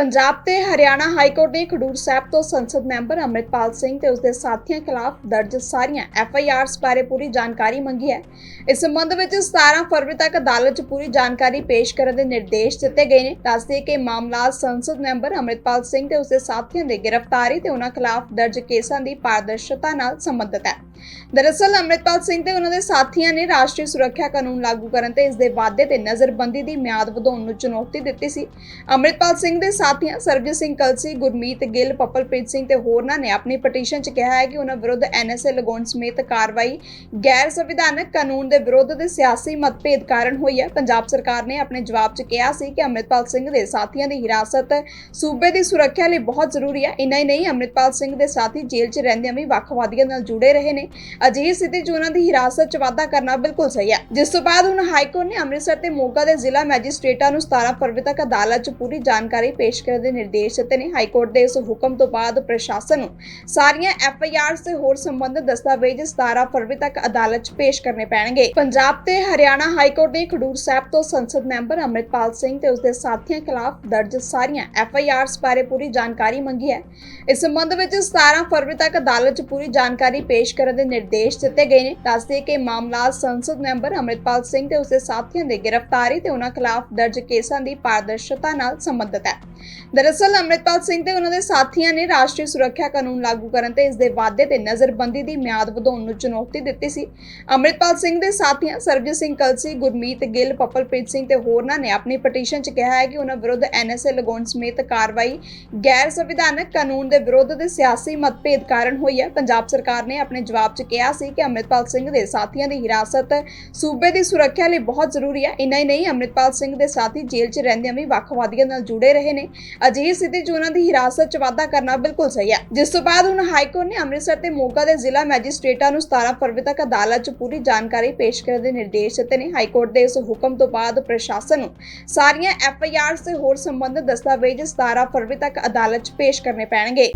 ਪੰਜਾਬ ਤੇ Haryana high court ਨੇ ਖਡੂਰ ਸਾਹਿਬ ਤੋਂ ਸੰਸਦ ਮੈਂਬਰ ਅੰਮ੍ਰਿਤਪਾਲ ਸਿੰਘ ਤੇ ਉਸਦੇ ਸਾਥੀਆਂ ਖਿਲਾਫ ਦਰਜ ਸਾਰੀਆਂ ਐਫ ਆਈ ਆਰਸ ਬਾਰੇ ਪੂਰੀ ਜਾਣਕਾਰੀ ਮੰਗੀ ਹੈ। ਇਸ ਸੰਬੰਧ ਵਿੱਚ 17 ਫਰਵਰੀ ਤੱਕ ਅਦਾਲਤ 'ਚ ਪੂਰੀ ਜਾਣਕਾਰੀ ਪੇਸ਼ ਕਰਨ ਦੇ ਨਿਰਦੇਸ਼ ਦਿੱਤੇ ਗਏ ਨੇ। ਦੱਸਦੇ ਕਿ ਮਾਮਲਾ ਸੰਸਦ ਮੈਂਬਰ ਅੰਮ੍ਰਿਤਪਾਲ ਸਿੰਘ ਤੇ ਉਸਦੇ ਸਾਥੀਆਂ ਦੇ ਗ੍ਰਿਫਤਾਰੀ ਤੇ ਉਹਨਾਂ ਖਿਲਾਫ ਦਰਜ ਕੇਸਾਂ ਦੀ ਪਾਰਦਰਸ਼ਤਾ ਨਾਲ ਸੰਬੰਧਿਤ ਹੈ। ਦਰਅਸਲ ਅੰਮ੍ਰਿਤਪਾਲ ਸਿੰਘ ਤੇ ਉਹਨਾਂ ਦੇ ਸਾਥੀਆਂ ਨੇ ਰਾਸ਼ਟਰੀ ਸੁਰੱਖਿਆ ਕਾਨੂੰਨ ਲਾਗੂ ਕਰਨ ਤੇ ਇਸ ਦੇ ਵਾਅਦੇ ਤੇ ਨਜ਼ਰਬੰਦੀ ਦੀ ਮਿਆਦ ਵਧਾਉਣ ਨੂੰ ਚੁਣੌਤੀ ਦਿੱਤੀ ਸੀ। ਅੰਮ੍ਰਿਤਪਾਲ ਸਿੰਘ ਦੇ ਸਾਥੀਆਂ ਸਰਬਜੀਤ ਸਿੰਘ ਕਲਸੀ, ਗੁਰਮੀਤ ਗਿੱਲ, ਪਪਲਪ੍ਰੀਤ ਸਿੰਘ ਤੇ ਹੋਰਨਾਂ ਨੇ ਆਪਣੀ ਪਟੀਸ਼ਨ 'ਚ ਕਿਹਾ ਹੈ ਕਿ ਉਹਨਾਂ ਵਿਰੁੱਧ ਐਨਐਸਏ ਲਗਾਉਣ ਸਮੇਤ ਕਾਰਵਾਈ ਗੈਰ ਸੰਵਿਧਾਨਕ ਕਾਨੂੰਨ ਦੇ ਵਿਰੁੱਧ ਤੇ ਸਿਆਸੀ ਮਤਭੇਦ ਕਾਰਨ ਹੋਈ ਹੈ। ਪੰਜਾਬ ਸਰਕਾਰ ਨੇ ਆਪਣੇ ਜਵਾਬ 'ਚ ਕਿਹਾ ਸੀ ਕਿ ਅੰਮ੍ਰਿਤਪਾਲ ਸਿੰਘ ਦੇ ਸਾਥੀਆਂ ਦੀ ਹਿਰਾਸਤ ਸੂਬੇ ਦੀ ਸੁਰੱਖਿਆ ਲਈ ਬਹੁਤ ਜ਼ਰੂਰੀ ਹੈ। ਇੰਨਾ ਹੀ ਨਹੀਂ, ਅੰਮ੍ਰਿਤਪਾਲ ਸਿੰਘ ਦੇ ਸਾਥੀ ਜੇਲ੍ਹ 'ਚ ਰਹਿੰਦਿਆਂ ਵੀ ਵੱਖਵਾਦੀਆਂ ਨਾਲ ਜੁੜੇ ਰਹੇ ਨੇ। ਅਜਿਹੀ ਸਥਿਤੀ 'ਚ ਉਹਨਾਂ ਦੀ ਹਿਰਾਸਤ 'ਚ ਵਾਧਾ ਕਰਨਾ ਬਿਲਕੁਲ ਸਹੀ ਹੈ। ਜਿਸ ਤੋਂ ਬਾਅਦ ਹੁਣ ਹਾਈ ਕੋਰਟ ਨੇ ਅੰਮ੍ਰਿਤਸਰ ਤੇ ਮੋਗਾ ਦੇ ਜ਼ਿਲ੍ਹਾ ਮੈਜਿਸਟ੍ਰੇਟਾਂ ਨੂੰ 17 ਫਰਵਰੀ ਤੱਕ ਅਦਾਲਤ 'ਚ ਪੂਰੀ ਜਾਣਕਾਰੀ ਪੇਸ਼ ਕਰਨ ਦੇ ਨਿਰਦੇਸ਼ ਦਿੱਤੇ ਨੇ। ਹਾਈ ਕੋਰਟ ਦੇ ਇਸ ਹੁਕਮ ਤੋਂ ਬਾਅਦ ਪ੍ਰਸ਼ਾਸਨ ਨੂੰ ਸਾਰੀਆਂ ਐਫ ਆਈ ਆਰਸ ਤੇ ਹੋਰ ਸੰਬੰਧਿਤ ਦਸਤਾਵੇਜ਼ 17 ਫਰਵਰੀ ਤੱਕ ਅਦਾਲਤ 'ਚ ਪੇਸ਼ ਕਰਨੇ ਪੈਣਗੇ। ਪੰਜਾਬ ਤੇ ਹਰਿਆਣਾ ਹਾਈ ਕੋਰਟ ਨੇ ਖਡੂਰ ਸਾਹਿਬ ਤੋਂ ਸੰਸਦ ਮੈਂਬਰ ਅੰਮ੍ਰਿਤਪਾਲ ਸਿੰਘ ਤੇ ਉਸਦੇ ਸਾਥੀਆਂ ਖਿਲਾਫ ਦਰਜ ਸਾਰੀਆਂ ਐਫ ਆਈ ਆਰਸ ਬਾਰੇ ਪੂਰੀ ਜਾਣਕਾਰੀ ਮੰਗੀ ਹੈ। ਇਸ ਸੰਬੰਧ ਵਿੱਚ 17 ਫਰਵਰੀ ਤੱਕ ਅਦਾਲਤ 'ਚ ਪੂਰੀ ਜਾਣਕਾਰੀ ਪੇਸ਼ ਕਰਨ ਦੇ ਨਿਰਦੇਸ਼ ਦਿੱਤੇ ਗਏ ਨੇ। ਦੱਸਦੇ ਕਿ ਮਾਮਲਾ ਸੰਸਦ ਮੈਂਬਰ ਅੰਮ੍ਰਿਤਪਾਲ ਸਿੰਘ ਤੇ ਉਸਦੇ ਸਾਥੀਆਂ ਦੇ ਗ੍ਰਿਫਤਾਰੀ ਤੇ ਉਹਨਾਂ ਖਿਲਾਫ ਦਰਜ ਕੇਸਾਂ ਦੀ ਪਾਰਦਰਸ਼ਤਾ ਨਾਲ ਸੰਬੰਧਿਤ ਹੈ। ਦਰਅਸਲ ਅੰਮ੍ਰਿਤਪਾਲ ਸਿੰਘ ਤੇ ਉਹਨਾਂ ਦੇ ਸਾਥੀਆਂ ਨੇ ਰਾਸ਼ਟਰੀ ਸੁਰੱਖਿਆ ਕਾਨੂੰਨ ਲਾਗੂ ਕਰਨ ਤੇ ਇਸ ਦੇ ਵਾਅਦੇ ਤੇ ਨਜ਼ਰਬੰਦੀ ਦੀ ਮਿਆਦ ਵਧਾਉਣ ਨੂੰ ਚੁਣੌਤੀ ਦਿੱਤੀ ਸੀ। ਅੰਮ੍ਰਿਤਪਾਲ ਸਿੰਘ ਦੇ ਸਾਥੀਆਂ ਸਰਬਜੀਤ ਸਿੰਘ ਕਲਸੀ, ਗੁਰਮੀਤ ਗਿੱਲ, ਪਪਲਪ੍ਰੀਤ ਸਿੰਘ ਤੇ ਹੋਰਨਾਂ ਨੇ ਆਪਣੀ ਪਟੀਸ਼ਨ 'ਚ ਕਿਹਾ ਹੈ ਕਿ ਉਹਨਾਂ ਵਿਰੁੱਧ ਐਨਐਸਏ ਲਗਾਉਣ ਸਮੇਤ ਕਾਰਵਾਈ ਗੈਰ ਸੰਵਿਧਾਨਕ ਕਾਨੂੰਨ ਦੇ ਵਿਰੁੱਧ ਤੇ ਸਿਆਸੀ ਮਤਭੇਦ ਕਾਰਨ ਹੋਈ ਹੈ। ਪੰਜਾਬ ਸਰਕਾਰ ਨੇ ਆਪਣੇ ਜਵਾਬ 'ਚ ਕਿਹਾ ਸੀ ਕਿ ਅੰਮ੍ਰਿਤਪਾਲ ਸਿੰਘ ਦੇ ਸਾਥੀਆਂ ਦੀ ਹਿਰਾਸਤ ਸੂਬੇ ਦੀ ਸੁਰੱਖਿਆ ਲਈ ਬਹੁਤ ਜ਼ਰੂਰੀ ਹੈ। ਇੰਨਾ ਹੀ ਨਹੀਂ, ਅੰਮ੍ਰਿਤਪਾਲ ਸਿੰਘ ਦੇ ਸਾਥੀ ਜੇਲ੍ਹ 'ਚ ਰਹਿੰਦਿਆਂ ਵੀ ਵੱਖਵਾਦੀਆਂ ਨਾਲ ਜੁੜੇ ਰਹੇ ਨੇ। ਅਜਿਹੀ ਸਥਿਤੀ 'ਚ ਉਹਨਾਂ ਦੀ ਹਿਰਾਸਤ 'ਚ ਵਾਧਾ ਕਰਨਾ ਬਿਲਕੁਲ ਸਹੀ ਹੈ। ਜਿਸ ਤੋਂ ਬਾਅਦ ਹੁਣ ਹਾਈ ਨੇ ਅੰਮ੍ਰਿਤਸਰ ਤੇ ਮੋਗਾ ਦੇ ਜ਼ਿਲ੍ਹਾ ਮੈਜਿਸਟ੍ਰੇਟਾਂ ਨੂੰ 17 ਫਰਵਰੀ ਤੱਕ ਅਦਾਲਤ 'ਚ ਪੂਰੀ ਜਾਣਕਾਰੀ ਪੇਸ਼ ਕਰਨ ਦੇ ਨਿਰਦੇਸ਼ ਦਿੱਤੇ ਨੇ। ਹਾਈ ਕੋਰਟ ਦੇ ਇਸ ਹੁਕਮ ਤੋਂ ਬਾਅਦ ਪ੍ਰਸ਼ਾਸਨ ਨੂੰ ਸਾਰੀਆਂ ਐਫ ਆਈ ਆਰ ਤੇ ਹੋਰ ਸੰਬੰਧਿਤ ਦਸਤਾਵੇਜ਼ 17 ਫਰਵਰੀ ਤੱਕ ਅਦਾਲਤ 'ਚ ਪੇਸ਼ ਕਰਨੇ ਪੈਣਗੇ।